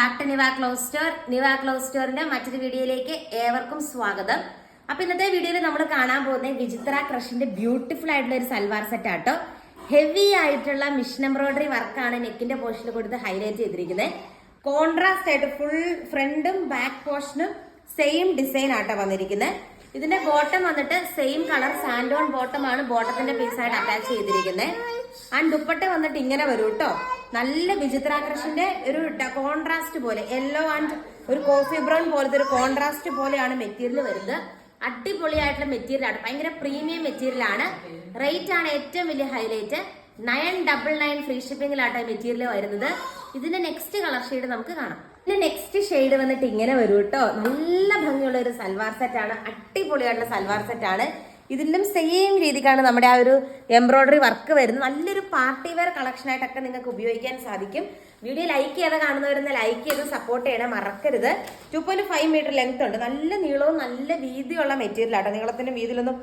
Back to Niva close store Niva close സ്റ്റോറിന്റെ മറ്റൊരു വീഡിയോയിലേക്ക് ഏവർക്കും സ്വാഗതം. അപ്പൊ ഇന്നത്തെ വീഡിയോയിൽ നമ്മൾ കാണാൻ പോകുന്നത് വിചിത്ര ക്രഷിന്റെ ബ്യൂട്ടിഫുൾ ആയിട്ടുള്ള ഒരു സൽവാർ സെറ്റ് ആട്ടോ. ഹെവി ആയിട്ടുള്ള മിഷൻ എംബ്രോയിഡറി വർക്കാണ് നെക്കിന്റെ പോർഷനിൽ കൊടുത്ത് ഹൈലൈറ്റ് ചെയ്തിരിക്കുന്നത്. കോൺട്രാസ്റ്റ് ആയിട്ട് ഫുൾ ഫ്രണ്ടും ബാക്ക് പോർഷനും സെയിം ഡിസൈൻ ആട്ടോ വന്നിരിക്കുന്നത്. ഇതിന്റെ ബോട്ടം വന്നിട്ട് സെയിം കളർ സാൻഡോൺ ബോട്ടം ആണ് ബോട്ടത്തിന്റെ പീസായിട്ട് അറ്റാച്ച് ചെയ്തിരിക്കുന്നത് ആൻഡ് ദുപ്പട്ട വന്നിട്ട് ഇങ്ങനെ വരും കേട്ടോ നല്ല വിചിത്രാകർഷന്റെ ഒരു കോൺട്രാസ്റ്റ് പോലെ യെല്ലോ ആൻഡ് ഒരു കോഫി ബ്രൗൺ പോലത്തെ ഒരു കോൺട്രാസ്റ്റ് പോലെയാണ് മെറ്റീരിയൽ വരുന്നത്. അടിപൊളിയായിട്ടുള്ള മെറ്റീരിയൽ ആണ്. ഭയങ്കര പ്രീമിയം മെറ്റീരിയൽ ആണ്. റേറ്റ് ആണ് ഏറ്റവും വലിയ highlight nine double nine free ഷിപ്പിംഗിലാട്ടെ material വരുന്നത്. ഇതിന്റെ നെക്സ്റ്റ് കളർ ഷെയ്ഡ് നമുക്ക് കാണാം. ഇതിന്റെ നെക്സ്റ്റ് ഷെയ്ഡ് വന്നിട്ട് ഇങ്ങനെ വരും കേട്ടോ. നല്ല ഭംഗിയുള്ള ഒരു സൽവാർ സെറ്റ് ആണ്. അടിപൊളിയായിട്ടുള്ള സൽവാർ സെറ്റ് ആണ്. ഇതിലും സെയിം രീതിക്കാണ് നമ്മുടെ ആ ഒരു എംബ്രോയിഡറി വർക്ക് വരുന്നത്. നല്ലൊരു പാർട്ടി വെയർ കളക്ഷൻ ആയിട്ടൊക്കെ നിങ്ങൾക്ക് ഉപയോഗിക്കാൻ സാധിക്കും. വീഡിയോ ലൈക്ക് ചെയ്ത് കാണുന്നവരുന്ന ലൈക്ക് ചെയ്ത് സപ്പോർട്ട് ചെയ്യണം മറക്കരുത്. Two point five meter length ഉണ്ട്. നല്ല നീളവും നല്ല വീതിയുള്ള മെറ്റീരിയൽ ആട്ടോ. നീളത്തിന്റെ വീതിയിലൊന്നും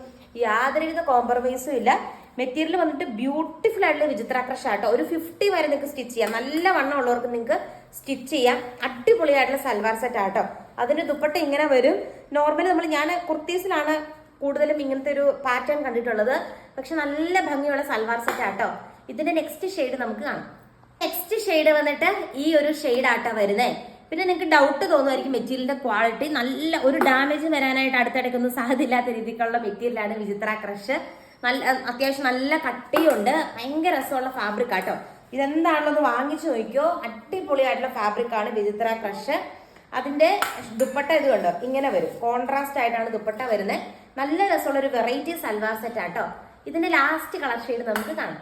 യാതൊരുവിധ കോംപ്രമൈസും ഇല്ല. മെറ്റീരിയൽ വന്നിട്ട് ബ്യൂട്ടിഫുൾ ആയിട്ടുള്ള വിചിത്രാക്രഷ ആട്ടോ ഒരു ഫിഫ്റ്റി വരെ നിങ്ങൾക്ക് സ്റ്റിച്ച് ചെയ്യാം. നല്ല വണ്ണം ഉള്ളവർക്ക് നിങ്ങൾക്ക് സ്റ്റിച്ച് ചെയ്യാം. അടിപൊളിയായിട്ടുള്ള സൽവാർ സെറ്റ് ആട്ടോ. അതിന്റെ ദുപ്പട്ട ഇങ്ങനെ വരും. നോർമലി നമ്മൾ ഞാൻ കുർത്തീസിലാണ് കൂടുതലും ഇങ്ങനത്തെ ഒരു പാറ്റേൺ കണ്ടിട്ടുള്ളത്. പക്ഷെ നല്ല ഭംഗിയുള്ള സൽവാർ സെറ്റ് ആട്ടോ. ഇതിന്റെ നെക്സ്റ്റ് ഷെയ്ഡ് നമുക്ക് കാണാം. നെക്സ്റ്റ് ഷെയ്ഡ് വന്നിട്ട് ഈ ഒരു ഷെയ്ഡ് ആട്ടോ വരുന്നേ. പിന്നെ നിങ്ങൾക്ക് ഡൗട്ട് തോന്നുമായിരിക്കും മെറ്റീരിയലിന്റെ ക്വാളിറ്റി നല്ല ഒരു ഡാമേജ് വരാനായിട്ട് അടുത്തിടയ്ക്കൊന്നും സാധ്യമില്ലാത്ത രീതിക്കുള്ള മെറ്റീരിയലാണ് വിചിത്ര ക്രഷ് നല്ല അത്യാവശ്യം നല്ല കട്ടിയുണ്ട്. ഭയങ്കര രസമുള്ള ഫാബ്രിക് ആട്ടോ. ഇതെന്താണെന്ന് വാങ്ങിച്ചു നോക്കിയോ അടിപൊളിയായിട്ടുള്ള ഫാബ്രിക് ആണ് വിചിത്ര ക്രഷ് അതിന്റെ ദുപ്പട്ട ഇത് കണ്ടോ? ഇങ്ങനെ വരും. കോൺട്രാസ്റ്റ് ആയിട്ടാണ് ദുപ്പട്ട വരുന്നത്. നല്ല രസമുള്ള ഒരു വെറൈറ്റി സൽവാർ സെറ്റ് ആട്ടോ. ഇതിന്റെ ലാസ്റ്റ് കളർ ഷെയ്ഡ് നമുക്ക് കാണാം.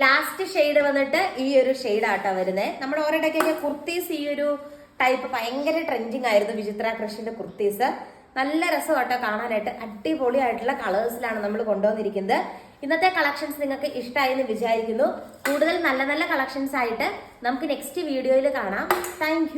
ലാസ്റ്റ് ഷെയ്ഡ് വന്നിട്ട് ഈ ഒരു ഷെയ്ഡ് ആട്ടോ വരുന്നത് നമ്മുടെ ഓരോടൊക്കെ കുർത്തീസ് ഈ ഒരു ടൈപ്പ് ഭയങ്കര ട്രെൻഡിങ് ആയിരുന്നു വിചിത്ര കൃഷിന്റെ കുർത്തീസ്. നല്ല രസമാട്ടോ കാണാനായിട്ട്. അടിപൊളിയായിട്ടുള്ള കളേഴ്സിലാണ് നമ്മൾ കൊണ്ടുവന്നിരിക്കുന്നത്. ഇന്നത്തെ കളക്ഷൻസ് നിങ്ങൾക്ക് ഇഷ്ടമായി എന്ന് വിചാരിക്കുന്നു. കൂടുതൽ നല്ല നല്ല കളക്ഷൻസ് ആയിട്ട് നമുക്ക് നെക്സ്റ്റ് വീഡിയോയിൽ കാണാം. താങ്ക്